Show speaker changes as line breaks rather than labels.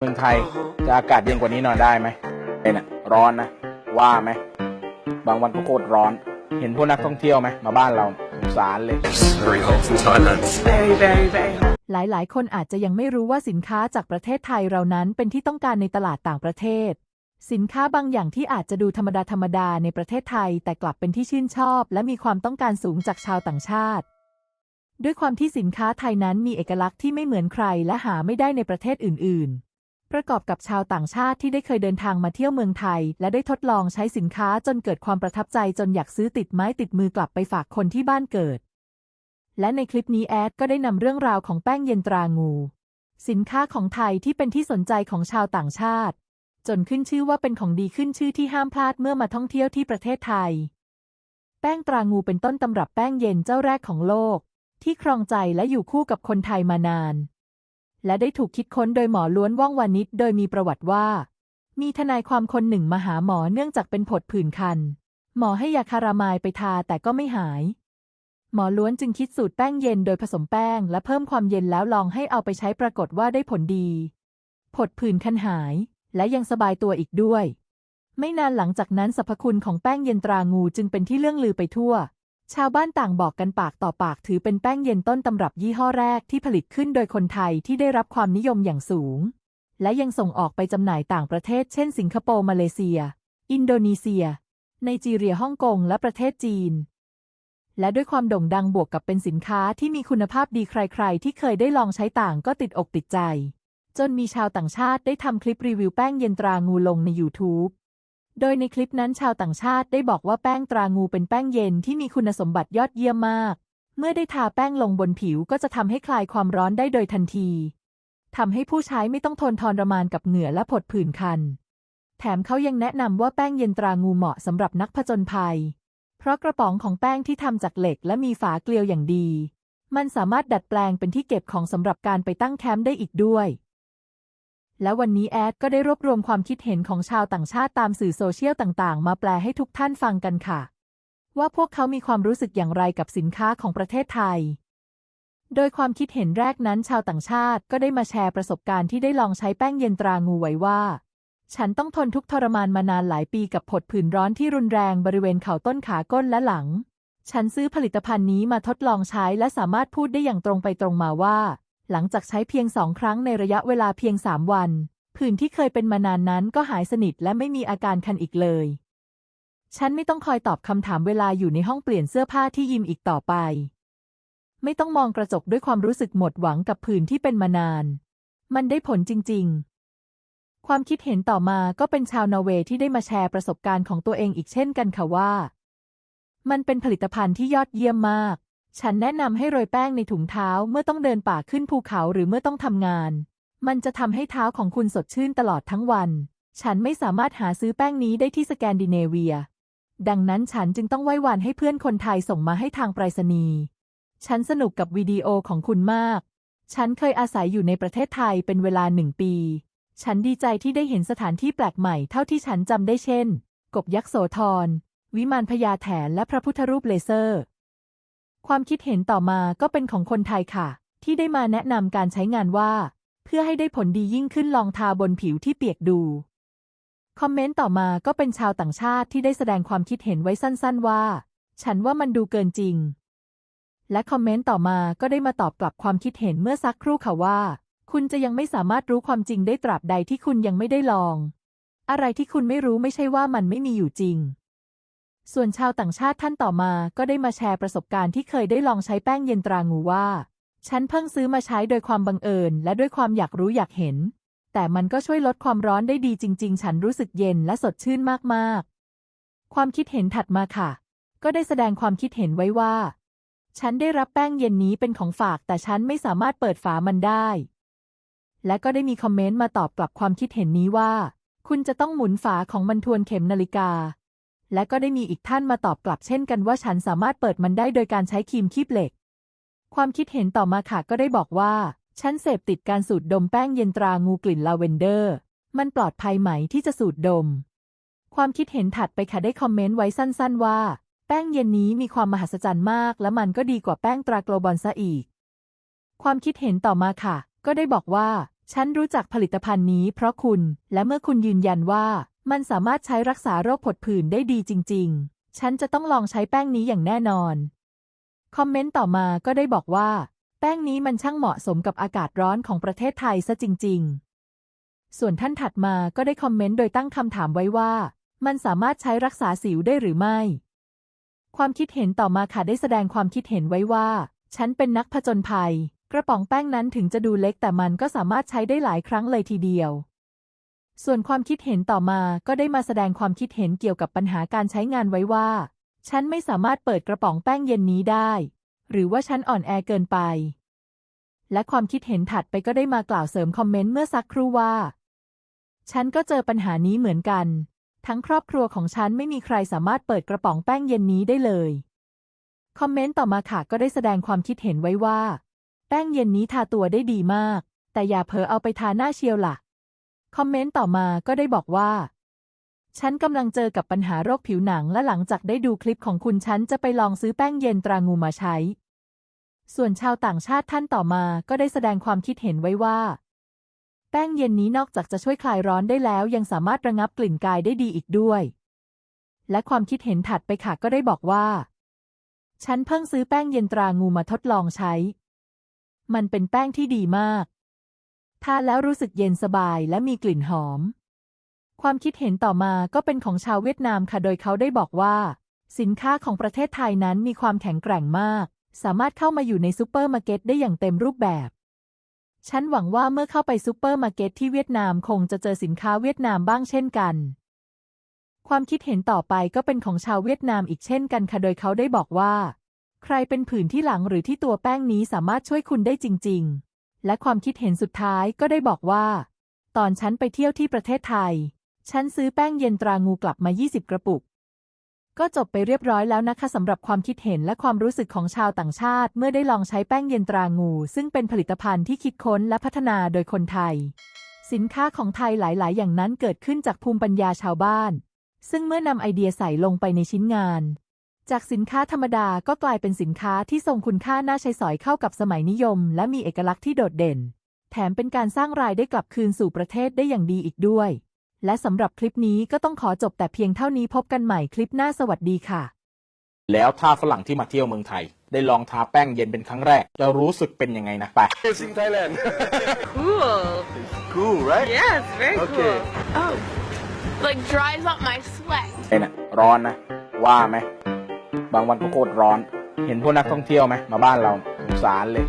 เมืองไทยจะอากาศเย็นกว่านี้หน่อยได้ไหมเอ็น่ะร้อนนะ ว่าไหม บางวันก็โคตรร้อน เห็นพวกนักท่องเที่ยวไหม มาบ้านเราสงสารเลย
very hot in Thailand.
Very, very, very hot.
หลาย ๆ คนอาจจะยังไม่รู้ว่าสินค้าจากประเทศไทยเรานั้นเป็นที่ต้องการในตลาดต่างประเทศ สินค้าบางอย่างที่อาจจะดูธรรมดาธรรมดาในประเทศไทย แต่กลับเป็นที่ชื่นชอบ และมีความต้องการสูงจากชาวต่างชาติ ด้วยความที่สินค้าไทยนั้นมีเอกลักษณ์ที่ไม่เหมือนใครและหาไม่ได้ในประเทศอื่น ๆ ประกอบกับชาวต่างชาติที่ได้เคยเดินทางมาเที่ยวเมืองไทย และได้ทดลองใช้สินค้าจนเกิดความประทับใจจนอยากซื้อติดไม้ติดมือกลับไปฝากคนที่บ้านเกิด และในคลิปนี้แอดก็ได้นำเรื่องราวของแป้งเย็นตรางู สินค้าของไทยที่เป็นที่สนใจของชาวต่างชาติ จนขึ้นชื่อว่าเป็นของดีขึ้นชื่อที่ห้ามพลาดเมื่อมาท่องเที่ยวที่ประเทศไทย แป้งตรางูเป็นต้นตำรับแป้งเย็นเจ้าแรกของโลก ที่ครองใจและอยู่คู่กับคนไทยมานาน และได้ถูกคิดค้นโดยหมอล้วนว่องวานิชโดยมีประวัติว่า มีทนายความคนหนึ่งมาหาหมอเนื่องจากเป็นผดผื่นคัน หมอให้ยาคารามายไปทาแต่ก็ไม่หาย หมอล้วนจึงคิดสูตรแป้งเย็นโดยผสมแป้ง และเพิ่มความเย็นแล้วลองให้เอาไปใช้ปรากฏว่าได้ผลดี ผดผื่นคันหาย และยังสบายตัวอีกด้วย ไม่นานหลังจากนั้นสรรพคุณของแป้งเย็นตรางูจึงเป็นที่เรื่องลือไปทั่ว ชาวบ้านต่างบอกกันปากต่อปากถือเป็นแป้งเย็นต้นตำรับยี่ห้อแรกที่ผลิตขึ้นโดยคนไทยที่ได้รับความนิยมอย่างสูง และยังส่งออกไปจำหน่ายต่างประเทศ เช่น สิงคโปร์มาเลเซีย อินโดนีเซีย ไนจีเรียฮ่องกงและประเทศจีน และด้วยความโด่งดังบวกกับเป็นสินค้าที่มีคุณภาพดีใคร ๆ ที่เคยได้ลองใช้ต่างก็ติดอกติดใจ จนมีชาวต่างชาติได้ทำคลิปรีวิวแป้งเย็นตรางูลงใน YouTube โดยในคลิปนั้นชาวต่างชาติได้บอกว่าแป้งตรางูเป็นแป้งเย็นที่มีคุณสมบัติยอดเยี่ยมมาก เมื่อได้ทาแป้งลงบนผิวก็จะทำให้คลายความร้อนได้โดยทันทีทำให้ผู้ใช้ไม่ต้องทนทรมานกับเหงื่อและผดผื่นคัน แถมเขายังแนะนำว่าแป้งเย็นตรางูเหมาะสำหรับนักผจญภัย เพราะกระป๋องของแป้งที่ทำจากเหล็กและมีฝาเกลียวอย่างดี มันสามารถดัดแปลงเป็นที่เก็บของสำหรับการไปตั้งแคมป์ได้อีกด้วย และวันนี้แอดก็ได้รวบรวมความคิดเห็นของชาวต่างชาติตามสื่อโซเชียลต่างๆ มาแปลให้ทุกท่านฟังกันค่ะ ว่าพวกเขามีความรู้สึกอย่างไรกับสินค้าของประเทศไทย โดยความคิดเห็นแรกนั้นชาวต่างชาติก็ได้มาแชร์ประสบการณ์ที่ได้ลองใช้แป้งเย็นตรางูไว้ว่า ฉันต้องทนทุกทรมานมานานหลายปีกับผดผื่นร้อนที่รุนแรงบริเวณเข่าต้นขาก้นและหลัง ฉันซื้อผลิตภัณฑ์นี้มาทดลองใช้และสามารถพูดได้อย่างตรงไปตรงมาว่า หลังจากใช้เพียงสองครั้งในระยะเวลาเพียงสามวัน ผื่นที่เคยเป็นมานานนั้นก็หายสนิทและไม่มีอาการคันอีกเลย ฉันไม่ต้องคอยตอบคำถามเวลาอยู่ในห้องเปลี่ยนเสื้อผ้าที่ยิมอีกต่อไป ไม่ต้องมองกระจกด้วยความรู้สึกหมดหวังกับผื่นที่เป็นมานาน มันได้ผลจริง ๆ ความคิดเห็นต่อมาก็เป็นชาวนอร์เวย์ที่ได้มาแชร์ประสบการณ์ของตัวเองอีกเช่นกันค่ะว่า มันเป็นผลิตภัณฑ์ที่ยอดเยี่ยมมาก ฉันแนะนำให้โรยแป้งในถุงเท้าเมื่อต้องเดินป่าขึ้นภูเขาหรือเมื่อต้องทำงาน มันจะทำให้เท้าของคุณสดชื่นตลอดทั้งวัน ฉันไม่สามารถหาซื้อแป้งนี้ได้ที่สแกนดิเนเวีย ดังนั้นฉันจึงต้องไหว้วานให้เพื่อนคนไทยส่งมาให้ทางไปรษณีย์ ฉันสนุกกับวิดีโอของคุณมาก ฉันเคยอาศัยอยู่ในประเทศไทยเป็นเวลาหนึ่งปี ฉันดีใจที่ได้เห็นสถานที่แปลกใหม่เท่าที่ฉันจำได้เช่น กบยักษ์โสธร วิมานพญาแถนและพระพุทธรูปเลเซอร์ ความคิดเห็นต่อมาก็เป็นของคนไทยค่ะ ที่ได้มาแนะนำการใช้งานว่า เพื่อให้ได้ผลดียิ่งขึ้นลองทาบนผิวที่เปียกดู คอมเมนต์ต่อมาก็เป็นชาวต่างชาติที่ได้แสดงความคิดเห็นไว้สั้นๆว่า ฉันว่ามันดูเกินจริง และคอมเมนต์ต่อมาก็ได้มาตอบกลับความคิดเห็นเมื่อสักครู่ค่ะว่า คุณจะยังไม่สามารถรู้ความจริงได้ตราบใดที่คุณยังไม่ได้ลอง อะไรที่คุณไม่รู้ไม่ใช่ว่ามันไม่มีอยู่จริง ส่วนชาวต่างชาติท่านต่อมาก็ได้มาแชร์ประสบการณ์ที่เคยได้ลองใช้แป้งเย็นตรางูว่า ฉันเพิ่งซื้อมาใช้โดยความบังเอิญ และด้วยความอยากรู้อยากเห็น แต่มันก็ช่วยลดความร้อนได้ดีจริง ๆ ฉันรู้สึกเย็นและสดชื่นมากๆ ความคิดเห็นถัดมาค่ะ ก็ได้แสดงความคิดเห็นไว้ว่า ฉันได้รับแป้งเย็นนี้เป็นของฝากแต่ฉันไม่สามารถเปิดฝามันได้ และก็ได้มีคอมเมนต์มาตอบกลับความคิดเห็นนี้ว่า คุณจะต้องหมุนฝาของมันทวนเข็มนาฬิกา และก็ได้มีอีกท่านมาตอบกลับเช่นกันว่าฉันสามารถเปิดมันได้โดยการใช้ครีมคีบเหล็ก ความคิดเห็นต่อมาค่ะก็ได้บอกว่า ฉันเสพติดการสูดดมแป้งเย็นตรางูกลิ่นลาเวนเดอร์ มันปลอดภัยไหมที่จะสูดดม ความคิดเห็นถัดไปค่ะได้คอมเมนต์ไว้สั้น ๆ ว่า แป้งเย็นนี้มีความมหัศจรรย์มาก และมันก็ดีกว่าแป้งตราโกลบอลซะอีก ความคิดเห็นต่อมาค่ะ ก็ได้บอกว่า ฉันรู้จักผลิตภัณฑ์นี้เพราะคุณ และเมื่อคุณยืนยันว่า มันสามารถใช้รักษาโรคผดผื่นได้ดีจริง ๆ ฉันจะต้องลองใช้แป้งนี้อย่างแน่นอน คอมเมนต์ต่อมาก็ได้บอกว่า แป้งนี้มันช่างเหมาะสมกับอากาศร้อนของประเทศไทยซะจริง ๆ ส่วนท่านถัดมาก็ได้คอมเมนต์โดยตั้งคำถามไว้ว่า มันสามารถใช้รักษาสิวได้หรือไม่ ความคิดเห็นต่อมาค่ะได้แสดงความคิดเห็นไว้ว่า ฉันเป็นนักผจญภัย กระป๋องแป้งนั้นถึงจะดูเล็กแต่มันก็สามารถใช้ได้หลายครั้งเลยทีเดียว ส่วนความคิดเห็นต่อมาก็ได้มาแสดงความคิดเห็นเกี่ยวกับปัญหาการใช้งานไว้ว่า ฉันไม่สามารถเปิดกระป๋องแป้งเย็นนี้ได้ หรือว่าฉันอ่อนแอเกินไป และความคิดเห็นถัดไปก็ได้มากล่าวเสริมคอมเมนต์เมื่อสักครู่ว่า ฉันก็เจอปัญหานี้เหมือนกัน ทั้งครอบครัวของฉันไม่มีใครสามารถเปิดกระป๋องแป้งเย็นนี้ได้เลย คอมเมนต์ต่อมาค่ะก็ได้แสดงความคิดเห็นไว้ว่า แป้งเย็นนี้ทาตัวได้ดีมาก แต่อย่าเผลอเอาไปทาหน้าเชียวล่ะ คอมเมนต์ต่อมาก็ได้บอกว่า ฉันกำลังเจอกับปัญหาโรคผิวหนังและหลังจากได้ดูคลิปของคุณฉันจะไปลองซื้อแป้งเย็นตรางูมาใช้ ส่วนชาวต่างชาติท่านต่อมาก็ได้แสดงความคิดเห็นไว้ว่า แป้งเย็นนี้นอกจากจะช่วยคลายร้อนได้แล้ว ยังสามารถระงับกลิ่นกายได้ดีอีกด้วย และความคิดเห็นถัดไปค่ะก็ได้บอกว่า ฉันเพิ่งซื้อแป้งเย็นตรางูมาทดลองใช้ มันเป็นแป้งที่ดีมาก ทานแล้วรู้สึกเย็นสบายและมีกลิ่นหอม ความคิดเห็นต่อมาก็เป็นของชาวเวียดนามค่ะ โดยเขาได้บอกว่า สินค้าของประเทศไทยนั้นมีความแข็งแกร่งมาก สามารถเข้ามาอยู่ในซูเปอร์มาร์เก็ตได้อย่างเต็มรูปแบบ ฉันหวังว่าเมื่อเข้าไปซูเปอร์มาร์เก็ตที่เวียดนามคงจะเจอสินค้าเวียดนามบ้างเช่นกัน ความคิดเห็นต่อไปก็เป็นของชาวเวียดนามอีกเช่นกันค่ะ โดยเขาได้บอกว่า ใครเป็นผื่นที่หลังหรือที่ตัวแป้งนี้สามารถช่วยคุณได้จริง ๆ และความคิดเห็นสุดท้ายก็ได้บอกว่า ตอนฉันไปเที่ยวที่ประเทศไทย ฉันซื้อแป้งเย็นตรางูกลับมา 20 กระปุก ก็จบไปเรียบร้อยแล้วนะคะสำหรับความคิดเห็นและความรู้สึกของชาวต่างชาติ เมื่อได้ลองใช้แป้งเย็นตรางู ซึ่งเป็นผลิตภัณฑ์ที่คิดค้นและพัฒนาโดยคนไทย สินค้าของไทยหลาย ๆ อย่างนั้นเกิดขึ้นจากภูมิปัญญาชาวบ้าน ซึ่งเมื่อนำไอเดียใส่ลงไปในชิ้นงาน จากสินค้าธรรมดาก็กลายเป็นสินค้าที่ทรงคุณค่าน่าใช้สอยเข้ากับสมัยนิยม และมีเอกลักษณ์ที่โดดเด่น แถมเป็นการสร้างรายได้กลับคืนสู่ประเทศได้อย่างดีอีกด้วย และสำหรับคลิปนี้ก็ต้องขอจบแต่เพียงเท่านี้พบกันใหม่คลิปหน้าสวัสดีค่ะ
แล้วถ้าฝรั่งที่มาเที่ยวเมืองไทย ได้ลองทาแป้งเย็นเป็นครั้งแรก จะรู้สึกเป็นยังไงนะไป
It's in Thailand.
Cool.
cool, right?
Yeah, it's very
Okay.
cool. Oh. Like dries up my sweat.
เน่ะร้อนนะ ว่าไหม บางวันก็โคตรร้อน เห็นพวกนักท่องเที่ยวไหมมาบ้านเราสารเลย